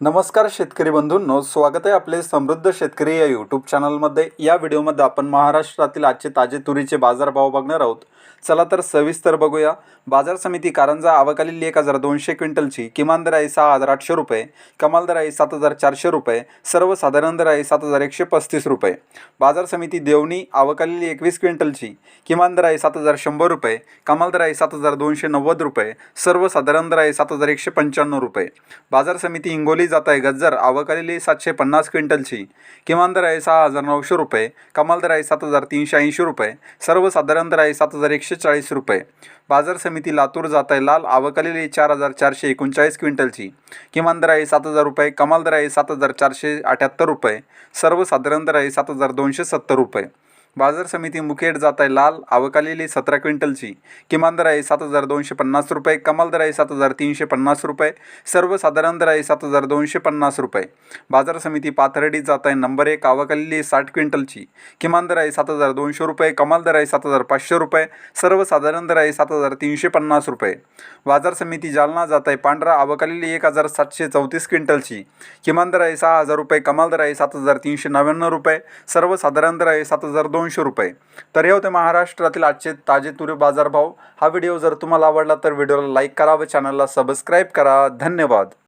नमस्कार शेतकरी बंधूंनो स्वागत आहे आपले समृद्ध शेतकरी या यूट्यूब चॅनलमध्ये या व्हिडिओमध्ये आपण महाराष्ट्रातील आजचे ताजे तुरीचे बाजारभाव बघणार आहोत. चला तर सविस्तर बघूया. बाजार समिती कारंजा आवकालील एक हजार दोनशे क्विंटलची किमान दर आहे सहा हजार आठशे रुपये कमाल दर आहे सात हजार चारशे रुपये सर्वसाधारण दर आहे सात हजार एकशे पस्तीस रुपये. बाजार समिती देवणी आवकालील एकवीस क्विंटलची किमान दर आहे सात हजार शंभर रुपये कमाल दर आहे सात हजार दोनशे नव्वद रुपये सर्वसाधारण दर आहे सात हजार एकशे पंच्याण्णव रुपये. बाजार समिती हिंगोली जात आहे गज्जर आवकालेली सातशे पन्नास क्विंटलची. किमान दर आहे सहा हजार नऊशे रुपये कमाल दर आहे सात हजार तीनशे ऐंशी रुपये सर्वसाधारण दर आहे सात हजार एकशे चाळीस रुपये. बाजार समिती लातूर जात आहे लाल आवकालेली चार हजार चारशे एकोणचाळीस क्विंटलची. किमान दर आहे सात हजार रुपये कमाल दर आहे सात हजार चारशे अठ्याहत्तर रुपये सर्वसाधारण दर आहे सात हजार दोनशे सत्तर रुपये. बाजार समिती मुखेड जात आहे लाल आवकालेली सतरा क्विंटलची. किमान दर आहे सात हजार दोनशे पन्नास रुपये कमाल दर आहे सात हजार तीनशे पन्नास रुपये सर्वसाधारण दर आहे सात हजार दोनशे पन्नास रुपये. बाजार समिती पाथर्डी जात आहे नंबर एक आवकालेली साठ क्विंटलची. किमान दर आहे सात हजार दोनशे रुपये कमाल दर आहे सात हजार पाचशे रुपये सर्वसाधारण दर आहे सात हजार तीनशे पन्नास रुपये. बाजार समिती जालना जात आहे पांढरा आवकालेली एक हजार सातशे चौतीस क्विंटलची. किमान दर आहे सहा हजार रुपये कमाल दर आहे सात हजार तीनशे नव्याण्णव रुपये सर्वसाधारण दर आहे सात हजार दोनशे रुपये. तर हे होते महाराष्ट्रातील आजचे ताजे तुरे बाजारभाव हा व्हिडिओ जर तुम्हाला आवडला तर व्हिडिओला लाईक करा व चॅनलला सबस्क्राईब करा. धन्यवाद.